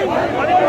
Hey! Hey! Hey!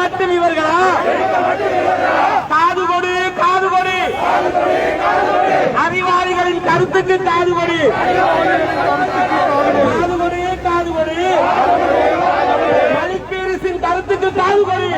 மட்டும் இவர்களா? காது கொடு காது கொடு. அதிகாரிகளின் கருத்துக்கு காது கொடு. காது கொடு காது கொடு. மலிப்பீரிசின் கருத்துக்கு காது கொடு.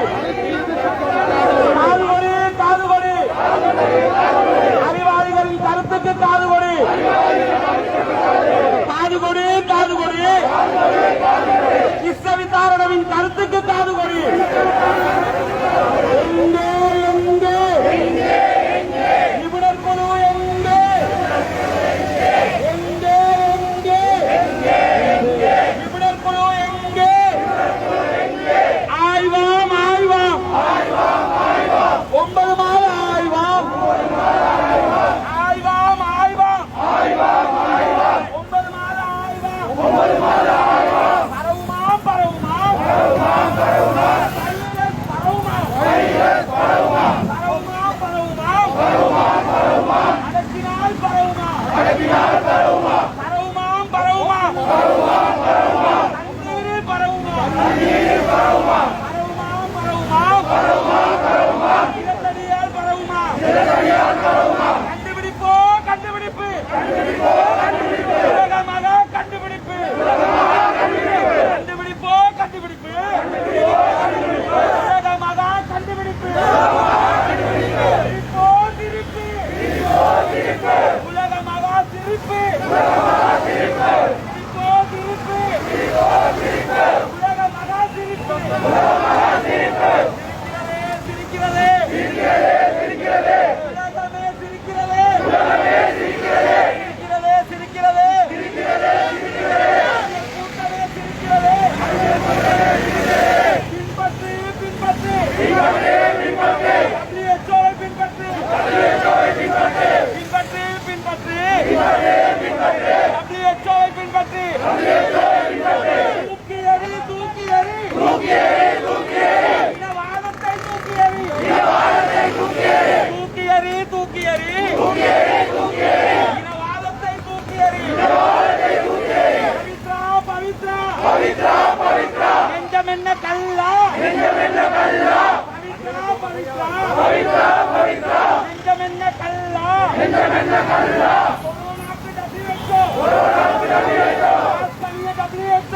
W H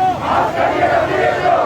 W H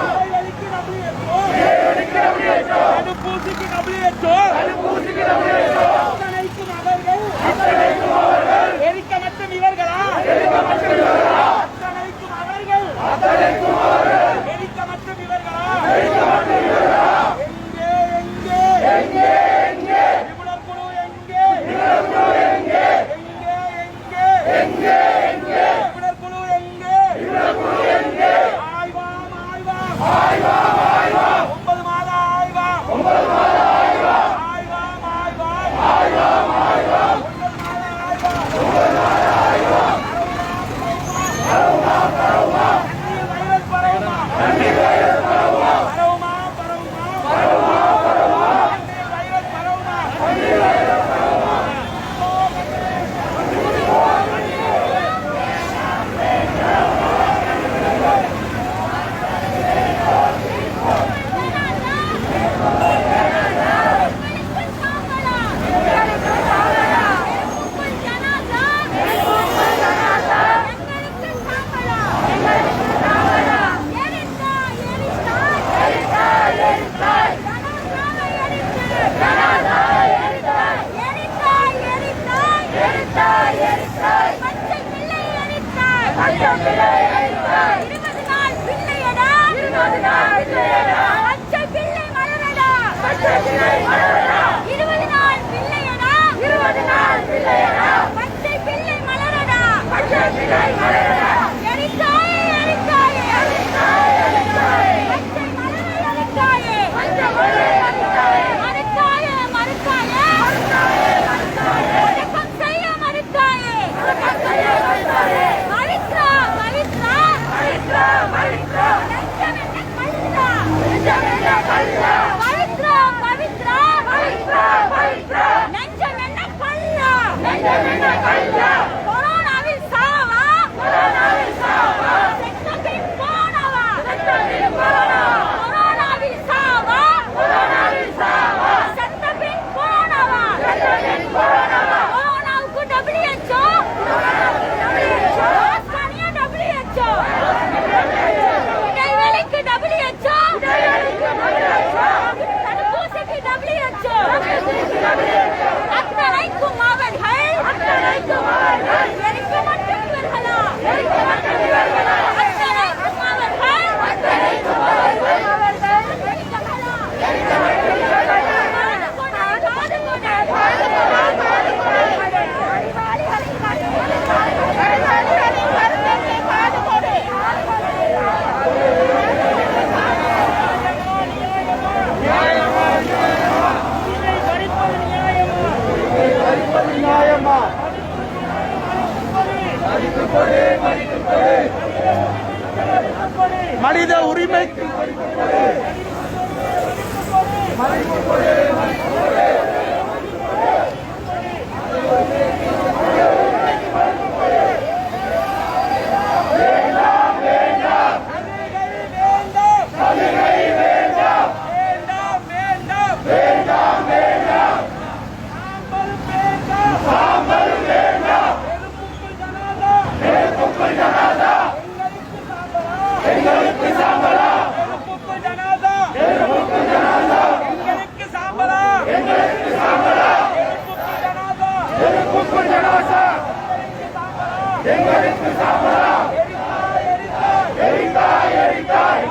make எங்களுக்கு சாமரா எரித்தாய். எரித்தாய்.